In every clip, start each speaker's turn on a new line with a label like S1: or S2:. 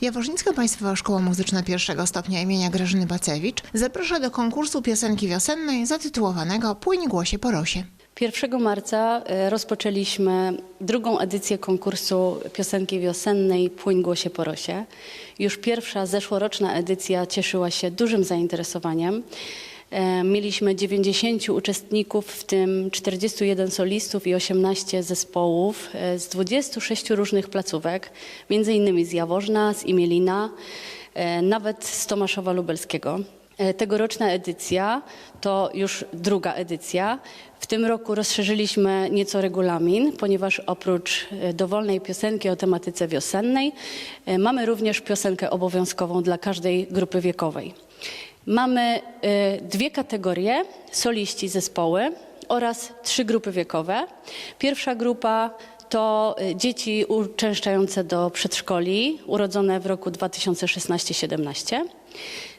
S1: Jaworznicka Państwowa Szkoła Muzyczna pierwszego stopnia imienia Grażyny Bacewicz zaprasza do konkursu piosenki wiosennej zatytułowanego Płyń głosie po rosie.
S2: 1 marca e, rozpoczęliśmy drugą edycję konkursu piosenki wiosennej Płyń głosie po rosie. Już pierwsza zeszłoroczna edycja cieszyła się dużym zainteresowaniem. E, Mieliśmy 90 uczestników, w tym 41 solistów i 18 zespołów e, z 26 różnych placówek, między innymi z Jaworzna, z Imielina, e, nawet z Tomaszowa Lubelskiego. Tegoroczna edycja to już druga edycja. W tym roku rozszerzyliśmy nieco regulamin, ponieważ oprócz dowolnej piosenki o tematyce wiosennej, mamy również piosenkę obowiązkową dla każdej grupy wiekowej. Mamy e, dwie kategorie: soliści, zespoły oraz trzy grupy wiekowe. Pierwsza grupa to y, dzieci uczęszczające do przedszkoli, urodzone w roku 2016-17.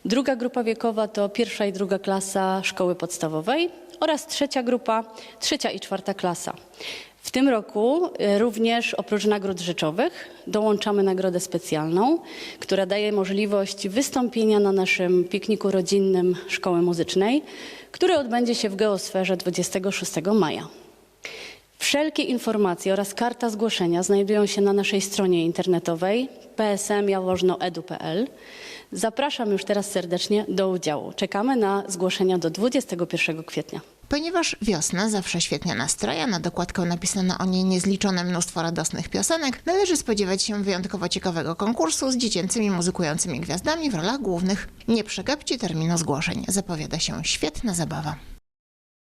S2: Druga grupa wiekowa to pierwsza i druga klasa szkoły podstawowej oraz trzecia grupa, trzecia i czwarta klasa. W tym roku y, również oprócz nagród rzeczowych dołączamy nagrodę specjalną, która daje możliwość wystąpienia na naszym pikniku rodzinnym Szkoły Muzycznej, który odbędzie się w Geosferze 26 maja. Wszelkie informacje oraz karta zgłoszenia znajdują się na naszej stronie internetowej psmjaworznoedu.pl. Zapraszam już teraz serdecznie do udziału. Czekamy na zgłoszenia do 21 kwietnia.
S1: Ponieważ wiosna zawsze świetnie nastraja, na dokładkę napisano o niej niezliczone mnóstwo radosnych piosenek, należy spodziewać się wyjątkowo ciekawego konkursu z dziecięcymi muzykującymi gwiazdami w rolach głównych. Nie przegapcie terminu zgłoszeń. Zapowiada się świetna zabawa.